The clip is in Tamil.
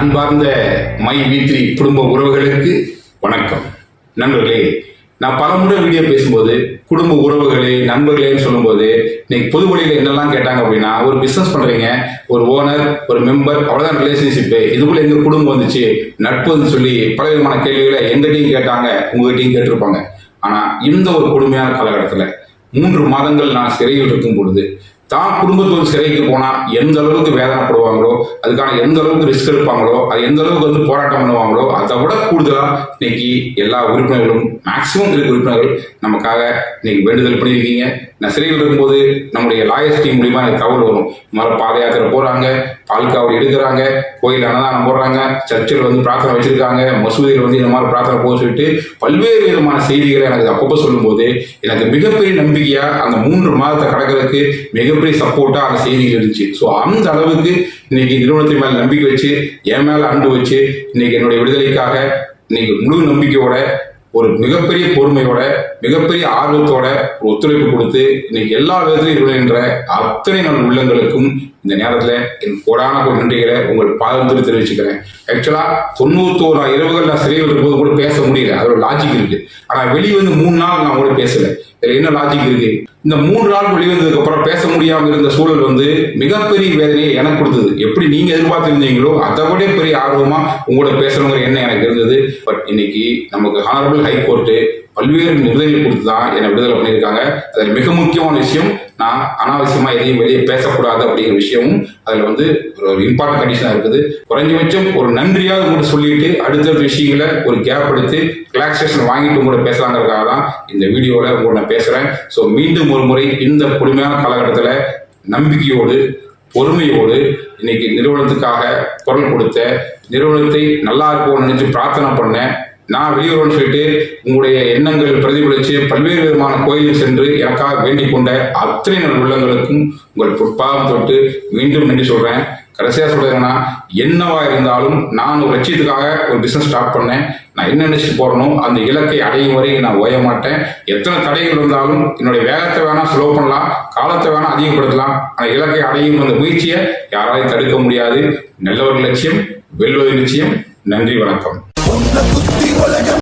அன்பார்ந்த மை வீத்ரி குடும்ப உறவுகளுக்கு வணக்கம். நண்பர்களே நான் பல முறை வீடியோ பேசும்போது குடும்ப உறவுகளே நண்பர்களேன்னு சொல்லும்போது இன்னைக்கு பொது வழியில் என்னெல்லாம் கேட்டாங்க அப்படின்னா ஒரு பிஸ்னஸ் பண்றீங்க ஒரு ஓனர் ஒரு மெம்பர் அவ்வளோதான் ரிலேஷன்ஷிப்பு இதுக்குள்ள எங்க குடும்பம் வந்துச்சு? நட்பு வந்து சொல்லி பல விதமான கேள்விகளை எங்கிட்டையும் கேட்டாங்க உங்ககிட்டயும் கேட்டிருப்பாங்க. ஆனா இந்த ஒரு கொடுமையான காலகட்டத்தில் மூன்று மாதங்கள் நான் சிறையில் இருக்கும் பொழுது தான் குடும்பத்தோடு சிறைக்கு போனா எந்த அளவுக்கு வேதனைப்படுவாங்களோ அதுக்கான எந்த அளவுக்கு ரிஸ்க் எடுப்பாங்களோ அது எந்த அளவுக்கு வந்து போராட்டம் பண்ணுவாங்களோ அதை விட கூடுதலா இன்னைக்கு எல்லா உறுப்பினர்களும் மேக்சிமம் இருக்க உறுப்பினர்கள் நமக்காக இன்னைக்கு வேண்டுதல் பண்ணியிருக்கீங்க. நான் சிறையில் இருக்கும்போது நம்முடைய லாயர்ஸ் டீம் மூலியமா எனக்கு தகவல் வரும். மர பாத யாத்திரை போறாங்க பால்காவடி எடுக்கிறாங்க கோயில் அன்னதானம் போடுறாங்க சர்ச்சில் வந்து பிரார்த்தனை வச்சிருக்காங்க மசூதியில் வந்து இந்த மாதிரி பிரார்த்தனை போக சொல்லிட்டு பல்வேறு விதமான செய்திகளை எனக்கு அப்பப்போ சொல்லும்போது எனக்கு மிகப்பெரிய நம்பிக்கையா அந்த மூன்று மாதத்தை கடக்கிறதுக்கு மிகப்பெரிய சப்போர்ட்டாக அந்த செய்திகள் இருந்துச்சு. ஸோ அந்த அளவுக்கு இன்னைக்கு நிறுவனத்தின் மேலே நம்பிக்கை வச்சு என் மேலே அன்பு வச்சு இன்னைக்கு என்னுடைய விடுதலைக்காக இன்னைக்கு முழு நம்பிக்கையோட ஒரு மிகப்பெரிய பொறுமையோட மிகப்பெரிய ஆர்வத்தோட ஒரு ஒத்துழைப்பு கொடுத்து இன்னைக்கு எல்லா விதத்திலையும் இருக்கின்ற அத்தனை நல் உள்ளங்களுக்கும் இந்த நேரத்தில் என் கோடான ஒரு நன்றிகளை உங்கள் பாதத்தில் தெரிவிச்சுக்கிறேன். ஆக்சுவலா தொண்ணூத்தோரு இரவுகள் நான் சிறையில் இருக்கும்போது கூட பேச முடியல. அதோட லாஜிக் இருக்கு. ஆனா வெளியே வந்து மூணு நாள் நான் கூட பேசல. இதுல என்ன லாஜிக் இருக்கு? இந்த மூன்று நாள் வெளிவந்ததுக்கு அப்புறம் பேச முடியாம இருந்த சூழல் வந்து மிகப்பெரிய வேதனையை எனக்கு கொடுத்தது. எப்படி நீங்க எதிர்பார்த்திருந்தீங்களோ அதை விட பெரிய ஆர்வமா உங்களோட பேசணுங்கிற எண்ணம் எனக்கு இருந்தது பட் இன்னைக்கு நமக்கு ஹானரபிள் ஹைகோர்ட்டு பல்வேறு விடுதலை கொடுத்து தான் என்னை விடுதலை பண்ணியிருக்காங்க. அதில் மிக முக்கியமான விஷயம் நான் அனாவசியமா எதையும் வெளியே பேசக்கூடாது அப்படிங்கிற விஷயமும் அதில் வந்து ஒரு இம்பார்ட்டன்ட் கண்டிஷனாக இருக்குது. குறைஞ்சபட்சம் ஒரு நன்றியாக உங்கள்கிட்ட சொல்லிட்டு அடுத்தடுத்த விஷயங்களை ஒரு கேப் எடுத்து ரிலாக்ஸேஷன் வாங்கிட்டு உங்களோட பேசலாங்கிறதுக்காக தான் இந்த வீடியோவில் உங்கள்கிட்ட நான் பேசுகிறேன் ஸோ மீண்டும் ஒரு முறை இந்த கொடுமையான காலகட்டத்தில் நம்பிக்கையோடு பொறுமையோடு இன்னைக்கு நிறுவனத்துக்காக குரல் கொடுத்த நிறுவனத்தை நல்லா இருக்கும்னு நினைச்சு பிரார்த்தனை பண்ணேன் நான் வெளியூர்னு சொல்லிட்டு உங்களுடைய எண்ணங்கள் பிரதிபலித்து பல்வேறு விதமான கோயிலில் சென்று எனக்காக வேண்டிக் கொண்ட அத்தனை நல் உள்ளங்களுக்கும் உங்கள் பொற்பாதம் தொட்டு மீண்டும் நன்றி சொல்கிறேன் கடைசியாக சொல்றதுன்னா என்னவா இருந்தாலும் நான் ஒரு லட்சியத்துக்காக ஒரு பிஸ்னஸ் ஸ்டார்ட் பண்ணேன். நான் என்ன நினச்சி போடணும் அந்த இலக்கை அடையும் வரை நான் ஓய மாட்டேன். எத்தனை தடைகள் இருந்தாலும் என்னுடைய வேகத்தை வேணால் ஸ்லோ பண்ணலாம் காலத்தை வேணால் அதிகப்படுத்தலாம். அந்த இலக்கை அடையும் அந்த முயற்சியை யாராலையும் தடுக்க முடியாது. நல்ல ஒரு லட்சியம் வெல்வது நிச்சயம். நன்றி வணக்கம். உன்னை குத்தி உலகம்